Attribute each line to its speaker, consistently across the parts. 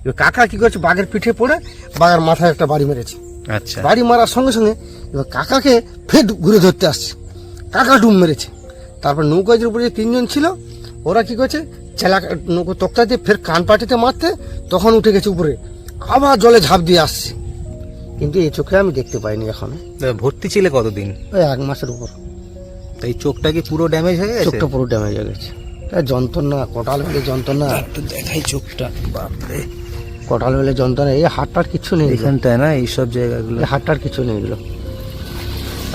Speaker 1: এবার কাকা কি করছে? বাঘের পিঠে পড়ে বাঘের মাথায় একটা বাড়ি মেরেছে।
Speaker 2: আচ্ছা।
Speaker 1: বাড়ি মারার সঙ্গে সঙ্গে এবার কাকাকে ফের ঘুরে ধরতে আসছে। কাকা ডুম মেরেছে। তারপর নৌকাজের উপরে যে তিনজন ছিল ওরা কি করছে? চেলা নৌকো তক্তা দিয়ে ফের কান পাটিতে মারতে তখন উঠে গেছে উপরে। আবার জলে ঝাঁপ দিয়ে আসছে। কিন্তু এই চোখে আমি দেখতে পাইনি এখন।
Speaker 2: ভর্তি ছিলে কতদিন?
Speaker 1: ওই এক মাসের উপর।
Speaker 2: এই চোখটা কি পুরো ড্যামেজ হয়ে গেছে?
Speaker 1: চোখটা পুরো ড্যামেজ হয়ে গেছে। যন্ত্রণা কটাল হলে যন্ত্রণা।
Speaker 2: একটু দেখাই চোখটা। বাপরে।
Speaker 1: কটাল হলে যন্ত্রণা এই হাটটার কিছু নেই।
Speaker 2: এখানটায় না এইসব জায়গাগুলো?
Speaker 1: হাটটার কিছু নেই এগুলো।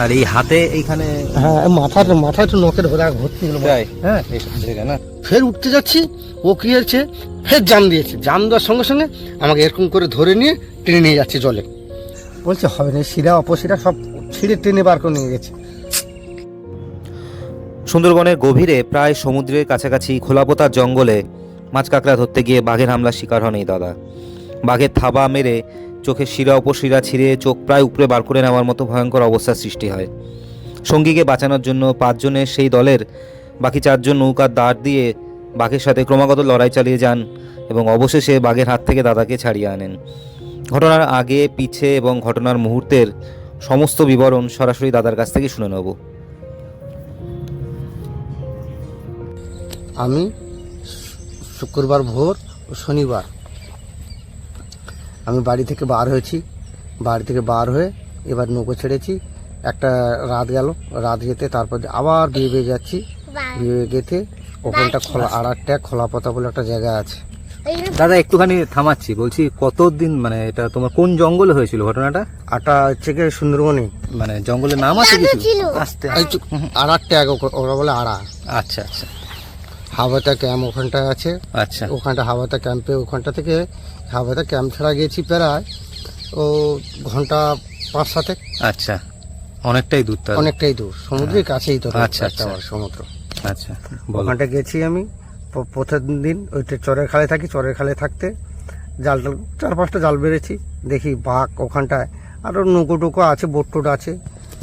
Speaker 2: আর এই হাতে এইখানে
Speaker 1: হ্যাঁ মাথার মাথায় তো নখের ভরা ভর্তি এগুলো হ্যাঁ।
Speaker 2: এইসব জায়গা না?
Speaker 1: ফের উঠতে যাচ্ছি ও কি হয়েছে? ফের জাম দিয়েছে। জাম দেওয়ার সঙ্গে সঙ্গে আমাকে এরকম করে ধরে নিয়ে টেনে নিয়ে যাচ্ছে জলে। বলছে হবে না শিরা অপশিরা সব ছিঁড়ে টেনে বার করে নিয়ে গেছে।
Speaker 2: সুন্দরবনের গভীরে প্রায় সমুদ্রের কাছাকাছি খোলাপোতার জঙ্গলে মাছ কাঁকড়া ধরতে গিয়ে বাঘের হামলার শিকার হন এই দাদা। বাঘের থাবা মেরে চোখের শিরা উপশিরা ছিঁড়ে চোখ প্রায় উপরে বার করে নেওয়ার মতো ভয়ঙ্কর অবস্থার সৃষ্টি হয়। সঙ্গীকে বাঁচানোর জন্য পাঁচজনের সেই দলের বাকি চারজন নৌকার দাঁড় দিয়ে বাঘের সাথে ক্রমাগত লড়াই চালিয়ে যান এবং অবশেষে বাঘের হাত থেকে দাদাকে ছাড়িয়ে আনেন। ঘটনার আগে, পিছে এবং ঘটনার মুহূর্তের সমস্ত বিবরণ সরাসরি দাদার কাছ থেকে শুনে নেব।
Speaker 1: আমি শুক্রবার ভোর ও শনিবার আমি বাড়ি থেকে বার হয়েছি। বাড়ি থেকে বার হয়ে এবার নৌকো ছেড়েছি। একটা রাত গেল। রাত যেতে তারপর আবার বিয়ে বেয়ে যাচ্ছি। বিয়ে গেতে ওখানটা খোলা আর একটা খোলা পাতা বলে একটা জায়গা আছে।
Speaker 2: দাদা একটুখানি থামাচ্ছি। বলছি কতদিন মানে এটা তোমার কোন জঙ্গলে হয়েছিল ঘটনাটা?
Speaker 1: আটা হচ্ছে কি সুন্দরবনে।
Speaker 2: মানে জঙ্গলের নাম আছে কিছু? আস্তে
Speaker 1: আর একটা এক ওরা বলে আড়া।
Speaker 2: আচ্ছা আচ্ছা।
Speaker 1: হাওয়াতা ক্যাম্প ওখানটায় আছে।
Speaker 2: আচ্ছা।
Speaker 1: ওখানটা হাওয়াতা ক্যাম্পে ওখানটা থেকে হাওয়াতা ক্যাম্প ছাড়া গেছি প্রায় ও ঘণ্টা পাঁচ সাথে
Speaker 2: আচ্ছা অনেকটাই দূর
Speaker 1: অনেকটাই দূর সমুদ্রের কাছেই তো
Speaker 2: আচ্ছা, আচ্ছা।
Speaker 1: সমুদ্র।
Speaker 2: আচ্ছা
Speaker 1: ওখানটা গেছি আমি প্রথম দিন ওইটা চরের খালে থাকি চরের খালে থাকতে জাল টাল চার পাঁচটা জাল বেড়েছি দেখি বাঘ ওখানটায় আরও নৌকো টুকো আছে বোট টোট আছে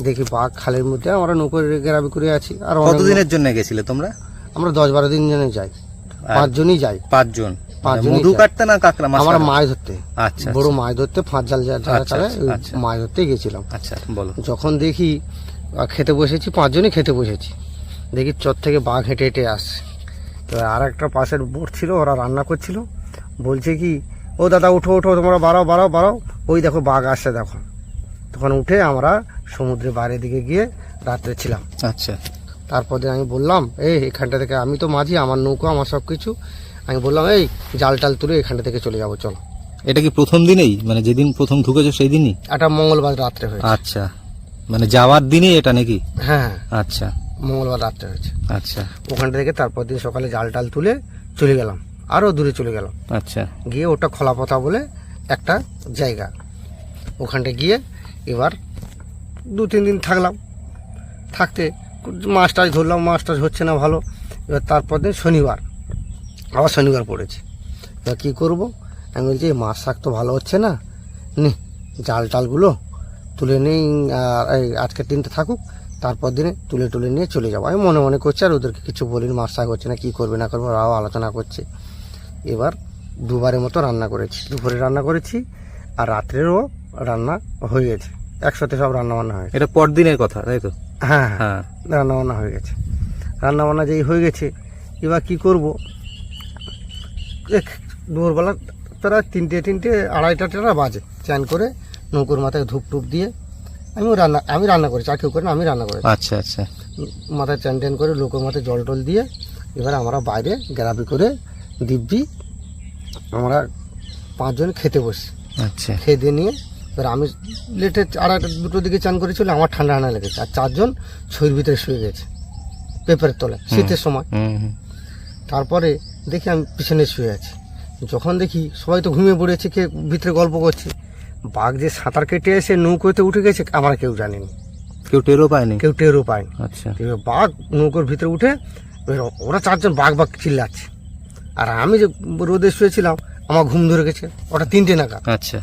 Speaker 1: দেখি বাঘ খালের মধ্যে আমরা নৌকো গেরাবি করে আছি আর
Speaker 2: কতদিনের জন্য গেছিলে তোমরা?
Speaker 1: আমরা দশ বারো দিন জনে যাই পাঁচজনই যাই।
Speaker 2: পাঁচজন? মধু কাটতে না কাঁকড়া মাছ
Speaker 1: আমরা মাছ ধরতে।
Speaker 2: আচ্ছা
Speaker 1: বড় মাছ ধরতে ফাঁস জাল যারা
Speaker 2: আচ্ছা, আচ্ছা, আচ্ছা।
Speaker 1: মাছ ধরতে গেছিলাম।
Speaker 2: আচ্ছা বলো।
Speaker 1: যখন দেখি খেতে বসেছি পাঁচজনই খেতে বসেছি। দেখি চর থেকে বাঘ হেঁটে হেঁটে আসছে। এবার আর একটা পাশের বোট ছিল ওরা রান্না করছিল। বলছে কি ও দাদা উঠো উঠো তোমরা বাড়াও বাড়াও বাড়াও। ওই দেখো বাঘ আসছে দেখো। তখন উঠে আমরা সমুদ্রের বাইরের দিকে গিয়ে রাত্রে ছিলাম।
Speaker 2: আচ্ছা।
Speaker 1: তারপর আমি বললাম এই এখানটা থেকে আমি তো মাঝি আমার নৌকো আমার সব কিছু আমি বললাম এই জাল টাল তুলে এখানটা থেকে চলে যাব চলো।
Speaker 2: এটা কি প্রথম দিনেই? মানে যেদিন প্রথম ঢুকেছো সেই দিনই?
Speaker 1: একটা মঙ্গলবার রাত্রে হয়েছে।
Speaker 2: আচ্ছা। মানে যাওয়ার দিনই এটা নাকি?
Speaker 1: হ্যাঁ।
Speaker 2: আচ্ছা।
Speaker 1: মঙ্গলবার রাত্রে হয়েছে।
Speaker 2: আচ্ছা।
Speaker 1: ওখান থেকে তারপর দিন সকালে জাল টাল তুলে চলে গেলাম। আরও দূরে চলে গেলাম।
Speaker 2: আচ্ছা।
Speaker 1: গিয়ে ওটা খোলাপথা বলে একটা জায়গা। ওখানটা গিয়ে এবার দু তিন দিন থাকলাম। থাকতে মাছ টাছ ধরলাম মাছ টাছ হচ্ছে না ভালো। এবার তারপর দিন শনিবার। আবার শনিবার পড়েছে। এবার কী করব? আমি বলছি এই মাছ শাক তো ভালো হচ্ছে না। নি জাল টালগুলো তুলে নেই আর এই আজকের দিনটা থাকুক তারপর দিনে তুলে তুলে নিয়ে চলে যাব। আমি মনে মনে করছি আর ওদেরকে কিছু বলিনি মাছ শাক হচ্ছে না কী করবে না করবে ওরাও আলোচনা করছে। এবার দুবারের মতো রান্না করেছি। দুপুরে রান্না করেছি আর রাত্রেরও রান্না হয়ে গেছে একসাথে সব রান্না বান্না হয়েছে।
Speaker 2: এটা পরদিনের কথা তাই তো?
Speaker 1: হ্যাঁ হ্যাঁ
Speaker 2: হ্যাঁ।
Speaker 1: রান্না বান্না হয়ে গেছে। রান্না বান্না যেই হয়ে গেছে এবার কি করব? দুপুরবেলা প্রায় তিনটে তিনটে আড়াইটা টেরা বাজে। চান করে নৌকোর মাথায় ধূপ টুপ দিয়ে আমি রান্না আমি রান্না করেছি আর কেউ করে না, আমি রান্না করেছি।
Speaker 2: আচ্ছা আচ্ছা।
Speaker 1: মাথায় চ্যান ট্যান করে লোকের মাথায় জল টল দিয়ে এবার আমরা বাইরে গ্যারাপি করে দিব্যি আমরা পাঁচজন খেতে বসি।
Speaker 2: আচ্ছা।
Speaker 1: খেয়ে দিয়ে নিয়ে এবার আমি লেটে আড়াইটা দুটো দিকে চান করেছিল আমার ঠান্ডা ঠান্ডা লেগেছে আর চারজন ছইয়ের ভিতরে শুয়ে গেছে পেপারের তলে শীতের সময়। তারপরে দেখি আমি পিছনে শুয়ে আছি। যখন দেখি সবাই তো ঘুমিয়ে পড়েছে কে ভিতরে গল্প করছে। বাঘ যে সাঁতার কেটে এসে নৌকোতে উঠে গেছে আমরা কেউ জানিনি।
Speaker 2: কেউ টেরও পায়নি?
Speaker 1: কেউ টেরও পায়নি।
Speaker 2: আচ্ছা।
Speaker 1: এবার বাঘ নৌকোর ভিতরে উঠে এবার ওরা চারজন বাঘ বাঘ চিল্লাচ্ছে। আর আমি যে রোদে শুয়েছিলাম আমার ঘুম ধরে গেছে। ওটা তিনটে নাগাদ।
Speaker 2: আচ্ছা।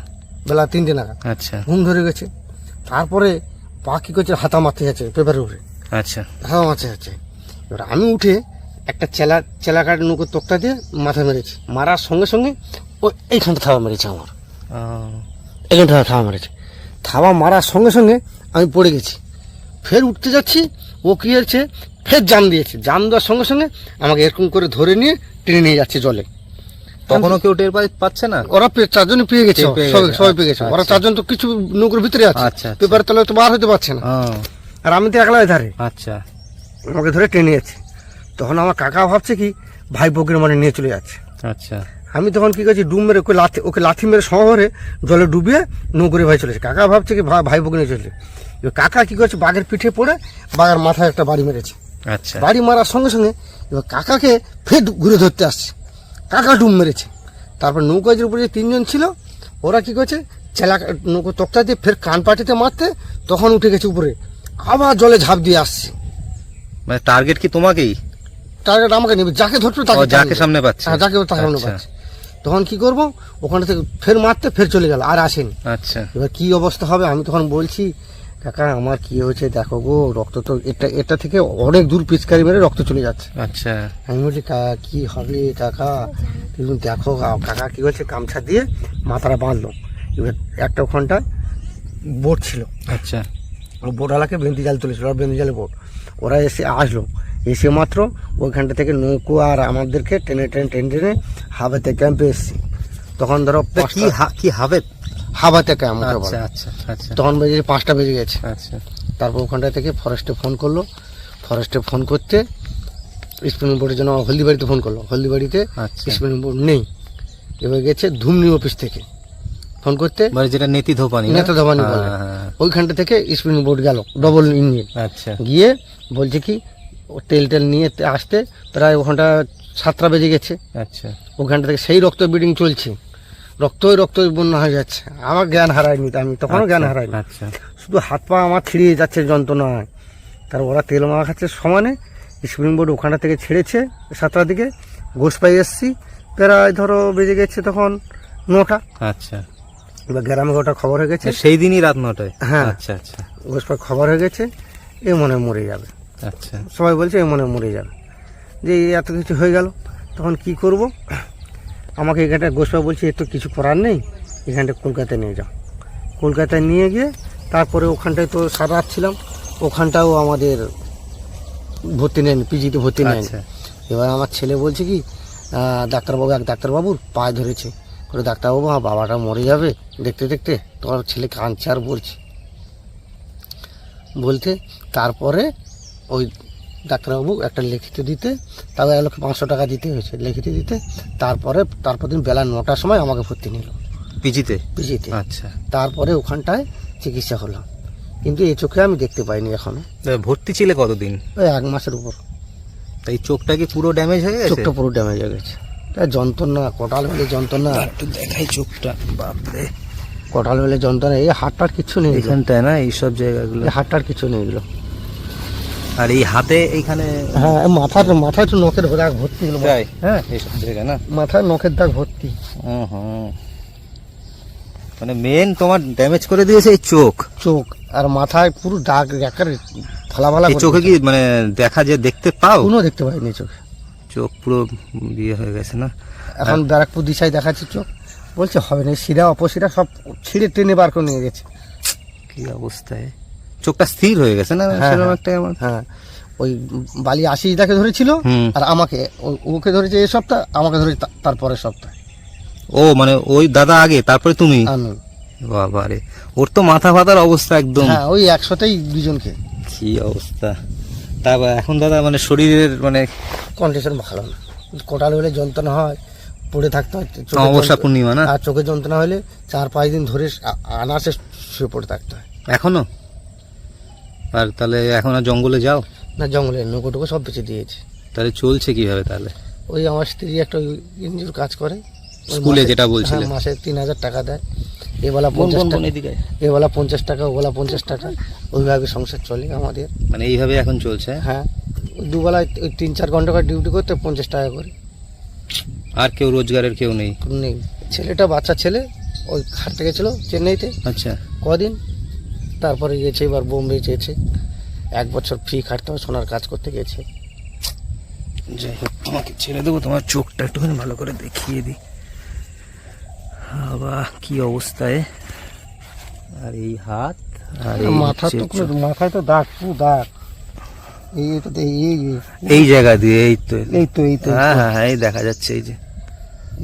Speaker 1: বেলা তিনটে নাগাদ।
Speaker 2: আচ্ছা।
Speaker 1: ঘুম ধরে গেছে। তারপরে পা কি করছে হাতা মারতে যাচ্ছে পেপারে উঠে।
Speaker 2: আচ্ছা।
Speaker 1: হাতা মারতে যাচ্ছে। এবার আমি উঠে একটা চেলা চেলা কাঠ নৌকো তোকটা দিয়ে মাথা মেরেছে। মারার সঙ্গে সঙ্গে ও এইখানটা থাবা মেরেছে আমার। এখানটা থাবা মেরেছে। থাবা মারার সঙ্গে সঙ্গে আমি পড়ে গেছি। ফের উঠতে যাচ্ছি ও কি হয়েছে? ফের জাম দিয়েছে। জাম দেওয়ার সঙ্গে সঙ্গে আমাকে এরকম করে ধরে নিয়ে টেনে নিয়ে যাচ্ছে জলে।
Speaker 3: তখনও কেউ টের পাচ্ছে না?
Speaker 1: ওরা চারজনই পেয়ে গেছে। সবাই পেয়ে গেছে।
Speaker 3: আচ্ছা,
Speaker 1: ওরা
Speaker 3: আচ্ছা।
Speaker 1: চারজন তো কিছু নৌকোর ভিতরে আছে।
Speaker 3: আচ্ছা।
Speaker 1: পেপার তলে তো বার হতে পারছে না। আর আমি তো একলাই ধারে
Speaker 3: আচ্ছা।
Speaker 1: আমাকে ধরে টেনে যাচ্ছে। তখন আমার কাকা ভাবছে কি ভাই বকের মানে নিয়ে চলে যাচ্ছে।
Speaker 3: আচ্ছা।
Speaker 1: আমি তখন কি করছি ডুব মেরে ওকে লাথি ওকে লাথি মেরে শহরে জলে ডুবিয়ে নৌকরে ভাই চলেছে কাকা ভাবছে কি ভাই বকে নিয়ে চলেছে এবার কাকা কি করছে বাঘের পিঠে পড়ে বাঘের মাথায় একটা বাড়ি মেরেছে।
Speaker 3: আচ্ছা।
Speaker 1: বাড়ি মারার সঙ্গে সঙ্গে এবার কাকাকে ফের ঘুরে ধরতে আসছে। কাকা ডুব মেরেছে। তারপর নৌকাজের উপরে যে তিনজন ছিল ওরা কি করছে চেলা নৌকো তক্তা দিয়ে ফের কান পাটিতে মারতে তখন উঠে গেছে উপরে। আবার জলে ঝাঁপ দিয়ে আসছে।
Speaker 2: মানে টার্গেট কি তোমাকেই?
Speaker 1: টার্গেট আমাকে নেবে যাকে ধরবে তাকে
Speaker 2: যাকে সামনে পাচ্ছে।
Speaker 1: হ্যাঁ যাকে তাকে সামনে
Speaker 2: আচ্ছা,
Speaker 1: পাচ্ছে। তখন কি করব? ওখানে থেকে ফের মারতে ফের চলে গেল আর আসেনি।
Speaker 2: আচ্ছা।
Speaker 1: এবার কি অবস্থা হবে আমি তখন বলছি কাকা আমার কি হয়েছে দেখো গো রক্ত তো এটা এটা থেকে অনেক দূর পিচকারি মেরে রক্ত চলে যাচ্ছে।
Speaker 2: আচ্ছা।
Speaker 1: আমি বলছি কাকা কি হবে কাকা? তুমি দেখো কাকা কি হয়েছে? গামছা দিয়ে মাথাটা বাঁধলো। এবার একটা ওখানটায় বোট ছিল।
Speaker 2: আচ্ছা।
Speaker 1: ও বোটওয়ালাকে বেন্দি জাল তুলেছিল আর বেন্দি জালে বোট ওরা এসে আসলো। এসে মাত্র ওইখানটা থেকে নৌকো আর আমাদেরকে টেনে টেনে টেনে টেনে হাবাতে ক্যাম্পে এসছি। তখন ধরো
Speaker 2: কি কি হবে?
Speaker 1: হাবাতে ক্যাম্প
Speaker 2: আচ্ছা আচ্ছা আচ্ছা।
Speaker 1: তখন বেজে পাঁচটা বেজে গেছে।
Speaker 2: আচ্ছা।
Speaker 1: তারপর ওখানটা থেকে ফরেস্টে ফোন করল। ফরেস্টে ফোন করতে স্পিনিং বোর্ডের জন্য হলদিবাড়িতে ফোন করল। হলদিবাড়িতে
Speaker 2: আচ্ছা।
Speaker 1: স্পিনিং বোর্ড নেই। এবার গেছে ধুমনি অফিস থেকে। ফোন করতে
Speaker 2: মানে যেটা নেতি ধোপানি?
Speaker 1: নেতা ধবানি বলে।
Speaker 2: হ্যাঁ, হ্যাঁ,
Speaker 1: ওইখানটা থেকে স্পিনিং বোর্ড গেল ডবল ইঞ্জিন
Speaker 2: আচ্ছা।
Speaker 1: গিয়ে বলছে কি তেল টেল নিয়ে আসতে প্রায় ওখানটা সাতটা বেজে গেছে।
Speaker 2: আচ্ছা।
Speaker 1: ওখানটা থেকে সেই রক্ত ব্লিডিং চলছে। রক্তই রক্তই বন্যা হয়ে যাচ্ছে। আমার জ্ঞান হারায়নি আমি তখনও জ্ঞান
Speaker 2: আচ্ছা,
Speaker 1: হারাইনি
Speaker 2: আচ্ছা।
Speaker 1: শুধু হাত পা আমার ছিঁড়িয়ে যাচ্ছে যন্ত্রণায় তার ওরা তেল মাখা খাচ্ছে সমানে। স্প্রিং বোর্ড ওখানটা থেকে ছেড়েছে সাতটার দিকে। গোসপাই এসছি। প্রায় ধরো বেজে গেছে তখন নটা।
Speaker 2: আচ্ছা।
Speaker 1: এবার গ্রামে ওটা খবর হয়ে গেছে।
Speaker 2: সেই দিনই রাত নটায়?
Speaker 1: হ্যাঁ।
Speaker 2: আচ্ছা আচ্ছা।
Speaker 1: গোসপাই খবর হয়ে গেছে এ মনে মরে যাবে।
Speaker 2: আচ্ছা।
Speaker 1: সবাই বলছে মনে মরে যাবে। যে এত কিছু হয়ে গেল তখন কি করব? আমাকে এখানটা গোসপা বলছে এ তো কিছু করার নেই এখানটা কলকাতায় নিয়ে যাও। কলকাতায় নিয়ে গিয়ে তারপরে ওখানটায় তো সারা ছিলাম ওখানটাও আমাদের ভর্তি নেন পিজিতে ভর্তি নেন
Speaker 2: আচ্ছা।
Speaker 1: এবার আমার ছেলে বলছে কি ডাক্তারবাবু এক ডাক্তারবাবুর পায়ে ধরেছে। করে ডাক্তারবাবু আমার বাবাটা মরে যাবে দেখতে দেখতে? তোমার ছেলে কাঁদছে আর বলছে বলতে তারপরে ওই ডাক্তারবাবু একটা লিখিত দিতে তাও এক লক্ষ পাঁচশো টাকা দিতে হয়েছে লিখিত দিতে। তারপরে তারপর দিন বেলা নটার সময় আমাকে ভর্তি নিল।
Speaker 2: পিজিতে?
Speaker 1: পিজিতে।
Speaker 2: আচ্ছা।
Speaker 1: তারপরে ওখানটায় চিকিৎসা হলাম। কিন্তু এই চোখে আমি দেখতে পাইনি
Speaker 2: এখনও। ভর্তি ছিলে কতদিন?
Speaker 1: ওই এক মাসের উপর।
Speaker 2: তাই চোখটা কি পুরো ড্যামেজ হয়ে গেছে?
Speaker 1: চোখটা পুরো ড্যামেজ হয়ে গেছে। তা যন্ত্রণা কটাল হলে যন্ত্রণা।
Speaker 2: একটু দেখাই চোখটা। বাপরে।
Speaker 1: কটাল হলে যন্ত্রণা এই হাটটার কিছু নেই।
Speaker 2: এখানটায় না এইসব জায়গাগুলো।
Speaker 1: হাটটার কিছু নেই এগুলো।
Speaker 2: আর এই হাতে এইখানে
Speaker 1: হ্যাঁ মাথার মাথায় তো নখের দাগ ভর্তি এগুলো।
Speaker 2: যায়
Speaker 1: হ্যাঁ।
Speaker 2: এইসব জায়গা না?
Speaker 1: মাথায় নখের দাগ ভর্তি।
Speaker 2: হুম মানে মেন তোমার ড্যামেজ করে দিয়েছে এই চোখ?
Speaker 1: চোখ। আর মাথায় পুরো দাগ একেবারে ফালা ফালা
Speaker 2: চোখে কি মানে দেখা যে দেখতে পাও?
Speaker 1: কোনো দেখতে পাইনি চোখে।
Speaker 2: চোখ পুরো বিয়ে হয়ে গেছে না?
Speaker 1: এখন ব্যারাকপুর দিশায় দেখাচ্ছে চোখ। বলছে হবে না শিরা অপশিরা সব ছিঁড়ে টেনে বার করে নিয়ে গেছে।
Speaker 2: কি অবস্থায়? চোখটা স্থির হয়ে গেছে না?
Speaker 1: হ্যাঁ,
Speaker 2: সেরকম
Speaker 1: হ্যাঁ।
Speaker 2: একটা আমার
Speaker 1: হ্যাঁ। ওই বালি আশিস দাকে ধরেছিল আর আমাকে ওকে ধরেছে এই সপ্তাহ আমাকে ধরেছে তারপরের সপ্তাহে।
Speaker 2: ও মানে ওই দাদা আগে তারপরে তুমি? বাবারে ওর তো মাথা ফাতার অবস্থা একদম।
Speaker 1: হ্যাঁ ওই একশোতেই দুজনকে।
Speaker 2: কি অবস্থা। তারপর এখন দাদা মানে শরীরের মানে
Speaker 1: কন্ডিশন ভালো না। কোটাল হলে যন্ত্রণা হয় পড়ে থাকতে হয় যন্ত্রণা-
Speaker 2: পূর্ণিমা না?
Speaker 1: আর চোখের যন্ত্রণা হলে চার পাঁচ দিন ধরে আনাসে শুয়ে পড়ে থাকতে হয়।
Speaker 2: এখনও? আর তাহলে এখন আর জঙ্গলে যাও?
Speaker 1: না জঙ্গলে নৌকো টুকো সব বেঁচে দিয়েছে।
Speaker 2: তাহলে চলছে কীভাবে তাহলে?
Speaker 1: ওই আমার স্ত্রী একটা এনজিওর কাজ করে।
Speaker 2: স্কুলে যেটা বলছিলে।
Speaker 1: হ্যাঁ, মাসে তিন হাজার টাকা দেয়। এবেলা পঞ্চাশ টাকা
Speaker 2: এদিকে?
Speaker 1: এবেলা পঞ্চাশ টাকা ওবেলা পঞ্চাশ টাকা। ওইভাবে সংসার চলে আমাদের।
Speaker 2: মানে এইভাবে এখন চলছে?
Speaker 1: হ্যাঁ দুবেলা ওই তিন চার ঘণ্টা করে ডিউটি করতে পঞ্চাশ টাকা করে।
Speaker 2: আর কেউ রোজগারের কেউ নেই?
Speaker 1: নেই। ছেলেটা বাচ্চা ছেলে ওই খাটতে গেছিল চেন্নাইতে।
Speaker 2: আচ্ছা।
Speaker 1: কদিন? তারপরে গেছে এবার বোম্বে গেছে এক বছর ফ্রি খাটতে হবে সোনার কাজ করতে গেছে।
Speaker 2: যাই হোক তোমাকে ছেড়ে দেবো তোমার চোখটা একটুখানি ভালো করে দেখিয়ে দিই। বাবা কি অবস্থায়। আর এই হাত আর
Speaker 1: মাথা তো। মাথায় তো দাগ পুরো দাগ। এই এটাতে এই এই
Speaker 2: এই। জায়গা দিয়ে এই তো
Speaker 1: এই তো। এই তো
Speaker 2: হ্যাঁ হ্যাঁ হ্যাঁ এই দেখা যাচ্ছে এই যে।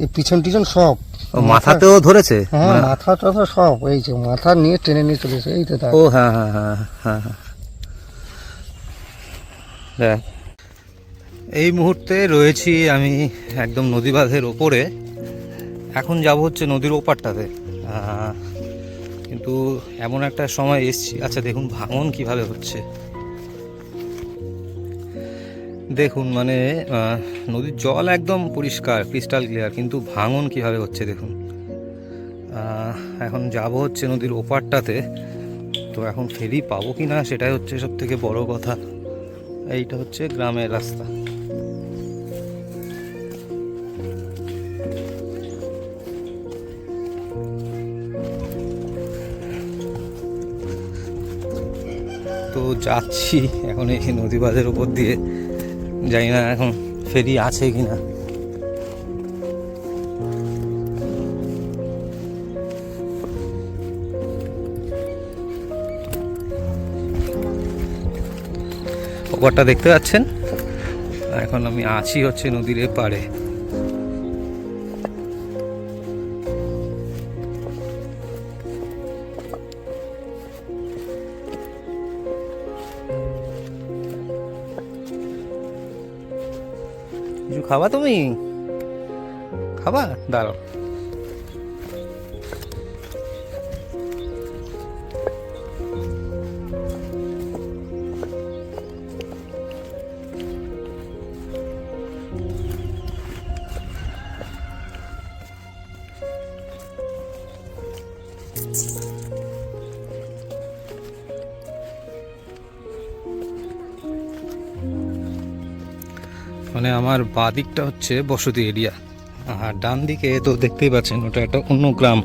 Speaker 1: এই পিছন টিছন সব।
Speaker 2: মাথাতেও ধরেছে?
Speaker 1: হ্যাঁ
Speaker 2: মানে-
Speaker 1: মাথা টাথা সব এই যে মাথা নিয়ে টেনে নিয়ে চলেছে এই তো
Speaker 2: ও হ্যাঁ হ্যাঁ হ্যাঁ হ্যাঁ হ্যাঁ। এই মুহূর্তে রয়েছি আমি একদম নদী বাঁধের ওপরে। এখন যাব হচ্ছে নদীর ওপারটাতে। কিন্তু এমন একটা সময় এসছি। আচ্ছা দেখুন ভাঙন কীভাবে হচ্ছে। দেখুন মানে নদীর জল একদম পরিষ্কার ক্রিস্টাল ক্লিয়ার কিন্তু ভাঙন কীভাবে হচ্ছে দেখুন? এখন যাব হচ্ছে নদীর ওপারটাতে, তো এখন ফেরি পাবো কি না সেটাই হচ্ছে সব থেকে বড় কথা। এইটা হচ্ছে গ্রামের রাস্তা। তো যাচ্ছি এখন এই নদী বাঁধের উপর দিয়ে। জানি না এখন ফেরি আছে কি না ওপারটা দেখতে পাচ্ছেন? এখন আমি আছি হচ্ছে নদীর এপারে। খাবা তুমি? খাবা? দাঁড়াও। মানে আমার বাঁ দিকটা হচ্ছে বসতি এরিয়া। আর ডান দিকে তো দেখতেই পাচ্ছেন, ওটা একটা অন্য গ্রাম।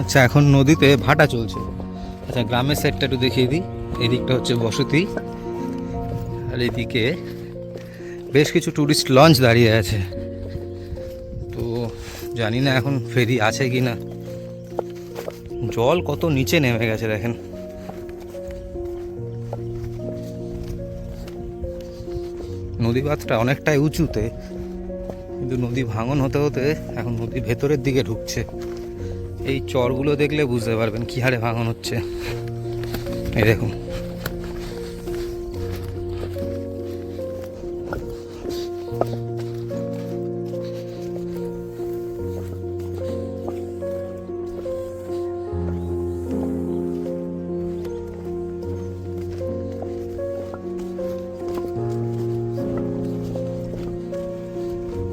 Speaker 2: আচ্ছা এখন নদীতে ভাটা চলছে। আচ্ছা গ্রামের সাইডটা একটু দেখিয়ে দিই। এদিকটা হচ্ছে বসতি। আর এদিকে বেশ কিছু টুরিস্ট লঞ্চ দাঁড়িয়ে আছে। তো জানি না এখন ফেরি আছে কি না জল কত নিচে নেমে গেছে দেখেন। নদী বাঁধটা অনেকটাই উঁচুতে, কিন্তু নদী ভাঙন হতে হতে এখন নদী ভেতরের দিকে ঢুকছে। এই চরগুলো দেখলে বুঝতে পারবেন কী হারে ভাঙন হচ্ছে। এই দেখুন।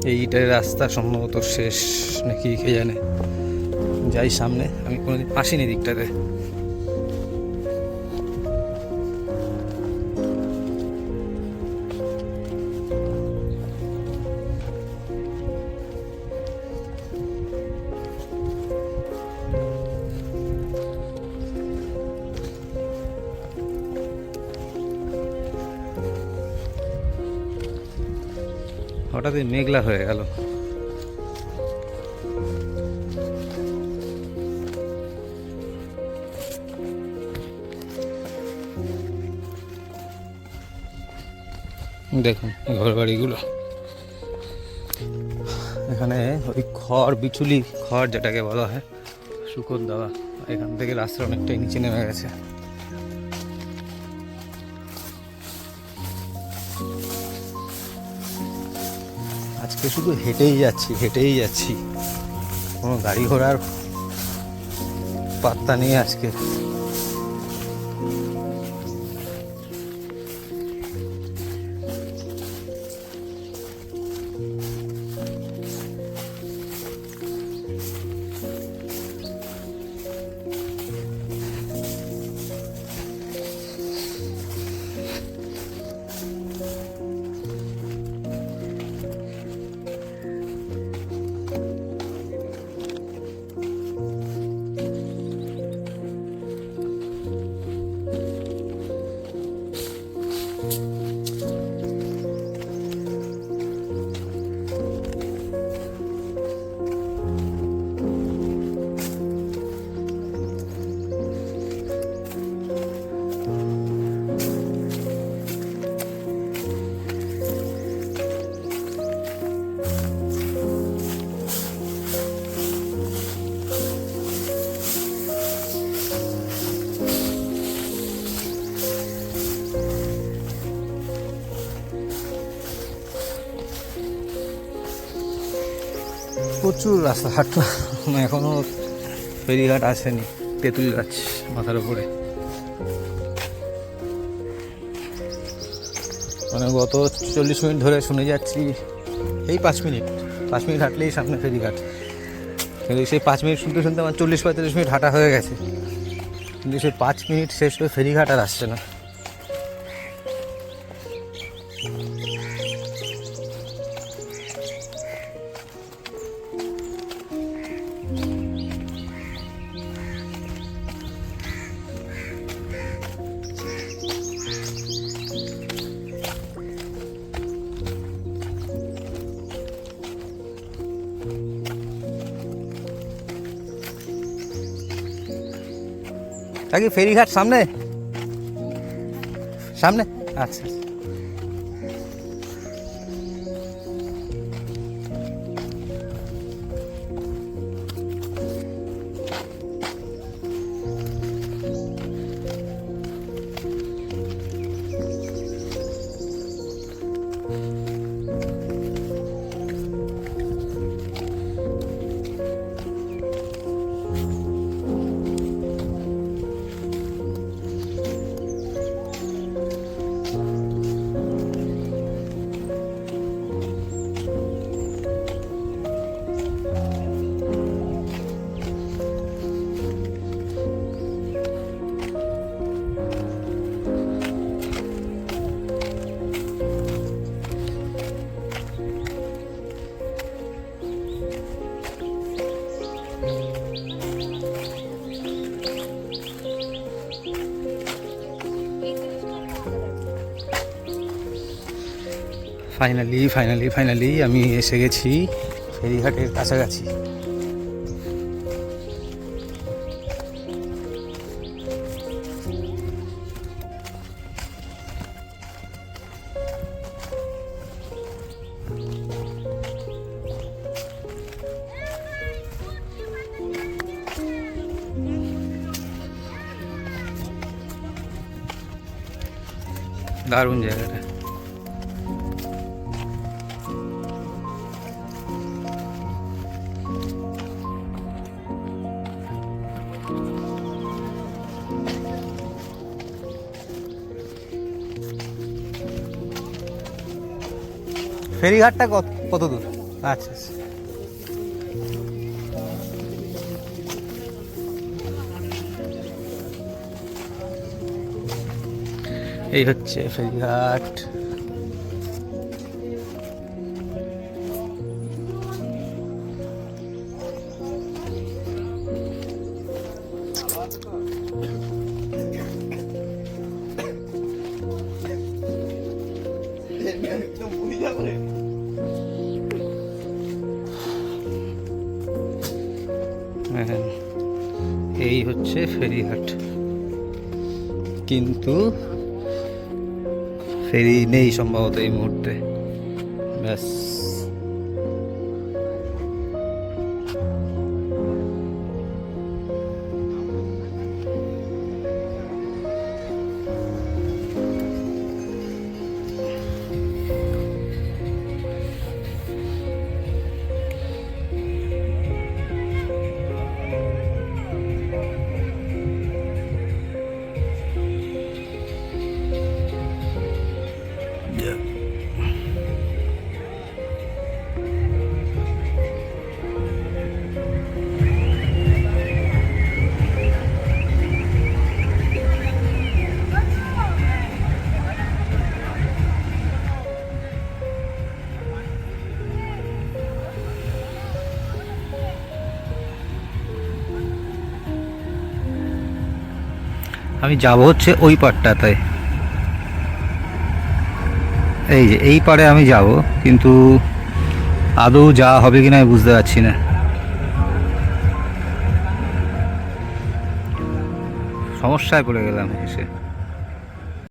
Speaker 2: এইটাই রাস্তা সম্ভবত শেষ নাকি কে জানে। যাই সামনে আমি কোনোদিন আসিনি দিকটাতে হঠাৎই মেঘলা হয়ে গেল। দেখুন ঘর বাড়িগুলো। এখানে ওই খড় বিচুলি, খড় যেটাকে বলা হয় শুকর দেওয়া। এখান থেকে রাস্তা অনেকটাই নিচে নেমে গেছে। আজকে শুধু হেঁটেই যাচ্ছি হেঁটেই যাচ্ছি। কোনো গাড়ি ঘোড়ার পাত্তা নেই আজকে। প্রচুর রাস্তা হাঁটতে এখনও ফেরিঘাট আসেনি, তেঁতুল গাছ মাথার উপরে। মানে গত চল্লিশ মিনিট ধরে শুনে যাচ্ছি, এই পাঁচ মিনিট পাঁচ মিনিট হাঁটলেই সামনে ফেরিঘাট। কিন্তু সেই পাঁচ মিনিট শুনতে শুনতে আমার চল্লিশ পঁয়তাল্লিশ মিনিট হাঁটা হয়ে গেছে। কিন্তু সেই পাঁচ মিনিট শেষ হয়ে ফেরিঘাট আর আসছে না। তা কি ফেরিঘাট সামনে? সামনে? আচ্ছা। ফাইনালি ফাইনালি ফাইনালি আমি এসে গেছি ফেরিঘাটের কাছাকাছি। দারুণ জায়গাটা। ফেরিঘাটটা কত কত দূর? আচ্ছা আচ্ছা। এই হচ্ছে ফেরিঘাট। ফেরি নেই সম্ভবত এই মুহূর্তে। ব্যাস। আমি যাব হচ্ছে ওই পারটাতে এই যে, এই পারে আমি যাব, কিন্তু আদৌ যা হবে কিনা আমি বুঝতে পারছি না। সমস্যায় পড়ে গেলাম এসে।